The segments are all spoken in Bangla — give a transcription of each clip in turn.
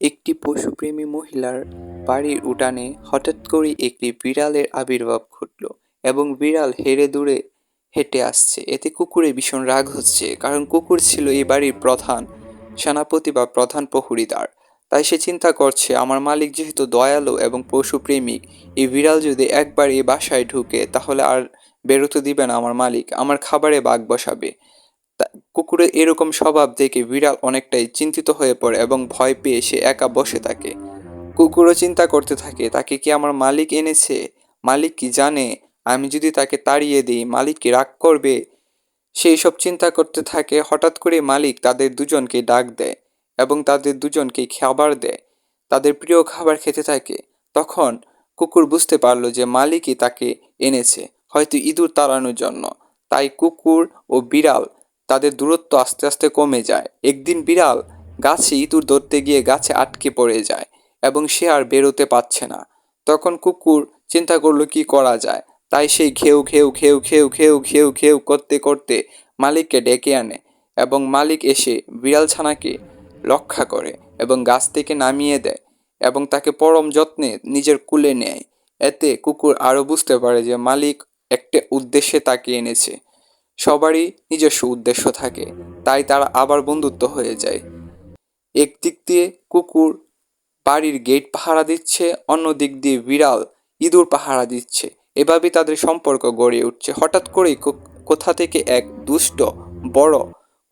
একটি পশুপ্রেমী মহিলার বাড়ির উঠানে হঠাৎ করে একটি বিড়ালের আবির্ভাব ঘটল এবং বিড়াল হেরে দূরে হেঁটে আসছে। এতে কুকুরে ভীষণ রাগ হচ্ছে, কারণ কুকুর ছিল এই বাড়ির প্রধান সেনাপতি বা প্রধান প্রহরীদার। তাই সে চিন্তা করছে, আমার মালিক যেহেতু দয়ালু এবং পশুপ্রেমিক এই বিড়াল যদি একবার এই বাসায় ঢুকে, তাহলে আর বেরোতে দিবে না আমার মালিক। আমার খাবারে বাঘ বসাবে। কুকুরের এরকম স্বভাব দেখে বিড়াল অনেকটাই চিন্তিত হয়ে পড়ে এবং ভয় পেয়ে সে একা বসে থাকে। কুকুরও চিন্তা করতে থাকে, তাকে কি আমার মালিক এনেছে? মালিক কি জানে? আমি যদি তাকে তাড়িয়ে দিই, মালিক কি রাগ করবে? সেই সব চিন্তা করতে থাকে, হঠাৎ করে মালিক তাদের দুজনকে ডাক দেয় এবং তাদের দুজনকে খাবার দেয়। তাদের প্রিয় খাবার খেতে থাকে। তখন কুকুর বুঝতে পারল যে মালিকই তাকে এনেছে, হয়তো ইঁদুর তাড়ানোর জন্য। তাই কুকুর ও বিড়াল তাদের দূরত্ব আস্তে আস্তে কমে যায়। একদিন বিড়াল গাছে ইঁদুর ধরতে গিয়ে গাছে আটকে পড়ে যায় এবং সে আর বেরোতে পারছে না। তখন কুকুর চিন্তা করল, কি করা যায়? তাই সেই ঘেউ ঘেউ ঘেউ ঘেউ ঘেউ ঘেউ ঘেউ করতে করতে মালিককে ডেকে আনে এবং মালিক এসে বিড়াল ছানাকে রক্ষা করে এবং গাছ থেকে নামিয়ে দেয় এবং তাকে পরম যত্নে নিজের কুলে নেয়। এতে কুকুর আরও বুঝতে পারে যে মালিক একটা উদ্দেশ্যে তাকে এনেছে। সবারই নিজস্ব উদ্দেশ্য থাকে, তাই তারা আবার বন্ধুত্ব হয়ে যায়। একদিক দিয়ে কুকুর বাড়ির গেট পাহারা দিচ্ছে, অন্য দিক দিয়ে বিড়াল ইঁদুর পাহারা দিচ্ছে। এভাবেই তাদের সম্পর্ক গড়ে উঠছে। হঠাৎ করেই কোথা থেকে এক দুষ্ট, বড়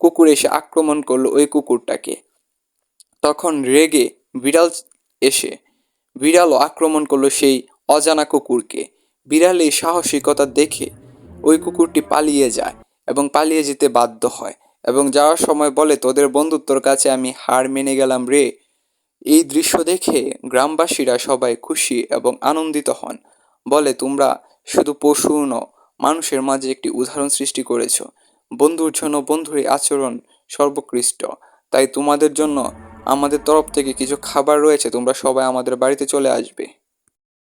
কুকুর এসে আক্রমণ করল ওই কুকুরটাকে। তখন রেগে বিড়াল এসে বিড়ালও আক্রমণ করল সেই অজানা কুকুরকে। বিড়ালের সাহসিকতা দেখে ওই কুকুরটি পালিয়ে যায় এবং পালিয়ে যেতে বাধ্য হয় এবং যাওয়ার সময় বলে, তোদের বন্ধুত্বর কাছে আমি হার মেনে গেলাম রে। এই দৃশ্য দেখে গ্রামবাসীরা সবাই খুশি এবং আনন্দিত হন। বলে, তোমরা শুধু পশু নও, মানুষের মাঝে একটি উদাহরণ সৃষ্টি করেছ। বন্ধুর জন্য বন্ধুর আচরণ সর্বোৎকৃষ্ট। তাই তোমাদের জন্য আমাদের তরফ থেকে কিছু খাবার রয়েছে, তোমরা সবাই আমাদের বাড়িতে চলে আসবে।